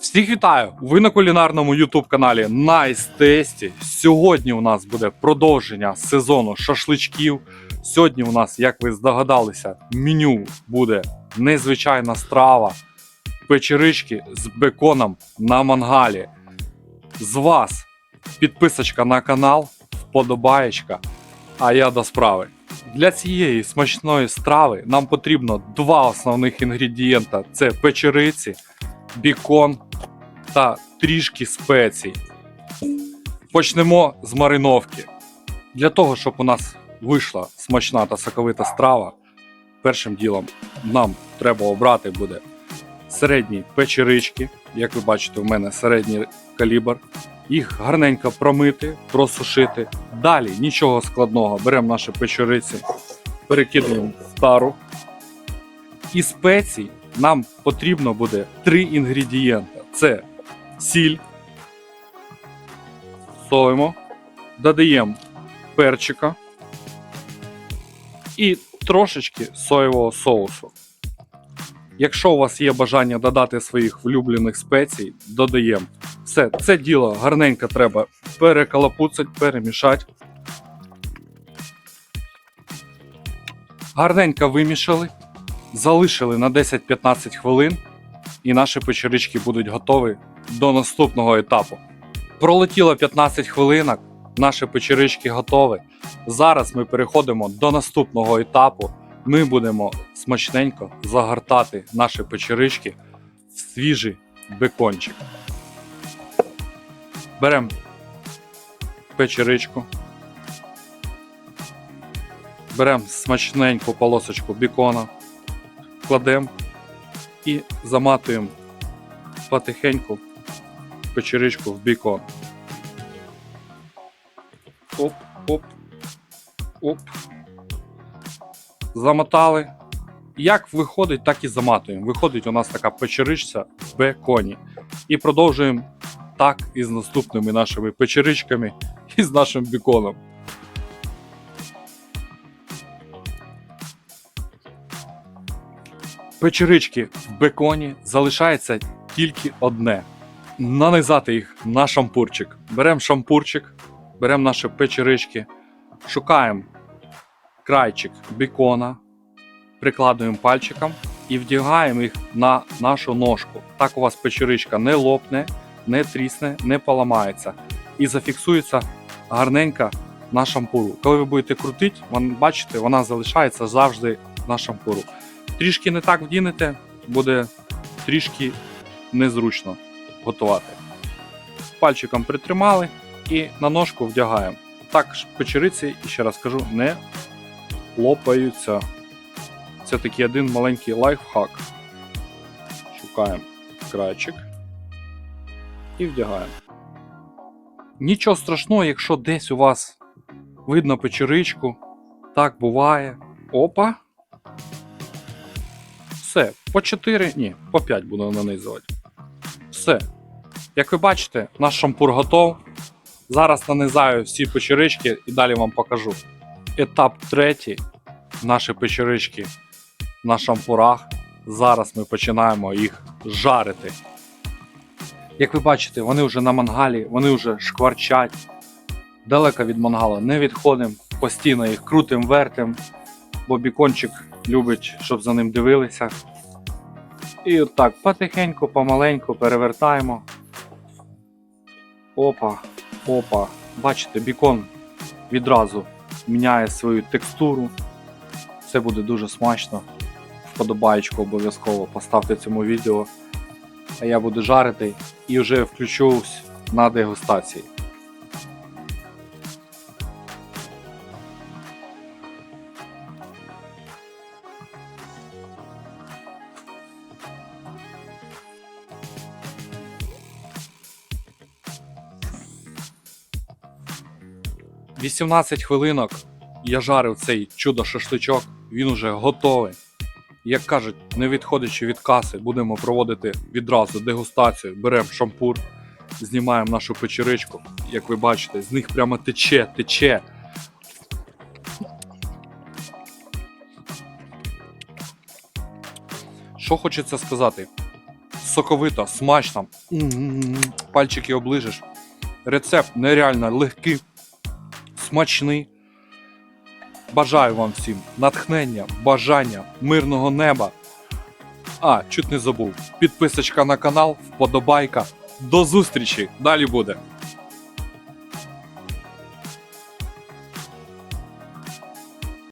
Всіх вітаю! Ви на кулінарному YouTube каналі Nice Tasty. Сьогодні у нас буде продовження сезону шашличків. Сьогодні у нас, як ви здогадалися, меню буде незвичайна страва, печерички з беконом на мангалі. З вас підписочка на канал, вподобаєчка, а я до справи. Для цієї смачної страви нам потрібно два основних інгредієнта: це печериці, бікон та трішки спецій. Почнемо з мариновки. Для того, щоб у нас вийшла смачна та соковита страва, першим ділом нам треба обрати буде середні печерички. Як ви бачите, у мене середній калібр. Їх гарненько промити, просушити. Далі нічого складного. Беремо наші печериці, перекидаємо в тару. І спецій нам потрібно буде три інгредієнти: це сіль, солимо, додаємо перчика і трошечки соєвого соусу. Якщо у вас є бажання додати своїх улюблених спецій, додаємо. Все, це діло гарненько треба перекалапуцати, перемішати. Гарненько вимішали, залишили на 10-15 хвилин, і наші печерички будуть готові до наступного етапу. Пролетіло 15 хвилинок, наші печерички готові. Зараз ми переходимо до наступного етапу. Ми будемо смачненько загортати наші печерички в свіжий бекончик. Беремо печеричку. Беремо смачненьку полосочку бікона, кладемо і заматуємо потихеньку печеричку в бікон. Оп, оп, оп. Замотали. Як виходить, так і заматуємо. Виходить у нас така печеричця в беконі. І продовжуємо так і з наступними нашими печеричками і з нашим біконом. Печерички в беконі залишається тільки одне. Нанизати їх на шампурчик. Беремо шампурчик, беремо наші печерички, шукаємо крайчик бікона, прикладуємо пальчиком і вдягаємо їх на нашу ножку. Так у вас печеричка не лопне, не трісне, не поламається і зафіксується гарненько на шампуру. Коли ви будете крутити, бачите, вона залишається завжди на шампуру. Трішки не так вдінете, буде трішки незручно готувати. Пальчиком притримали і на ножку вдягаємо. Так печериці, і ще раз кажу, не лопаються. Це такий один маленький лайфхак. Шукаємо крайчик і вдягаємо. Нічого страшного, якщо десь у вас видно печеричку, так буває. Опа. Все, по 4, ні, по 5 буду нанизувати. Все. Як ви бачите, наш шампур готов. Зараз нанизаю всі печерички і далі вам покажу. Етап третій. Наші печерички на шампурах. Зараз ми починаємо їх жарити. Як ви бачите, вони вже на мангалі, вони вже шкварчать. Далеко від мангала не відходимо, постійно їх крутим, вертим, бо бікончик любить, щоб за ним дивилися. І отак потихеньку, помаленьку перевертаємо. Опа, опа. Бачите, бікон відразу міняє свою текстуру. Це буде дуже смачно. Вподобаєчку обов'язково поставте цьому відео. А я буду жарити і вже включусь на дегустації. – 18 хвилинок я жарив цей чудо шашличок, він уже готовий. Як кажуть, не відходячи від каси, будемо проводити відразу дегустацію. Беремо шампур, знімаємо нашу печеричку. Як ви бачите, з них прямо тече, тече. Що хочеться сказати? соковито, смачно. Пальчики оближеш. Рецепт нереально легкий, смачний. Бажаю вам всім натхнення, бажання, мирного неба. А, чуть не забув. Підписочка на канал, вподобайка. До зустрічі! Далі буде.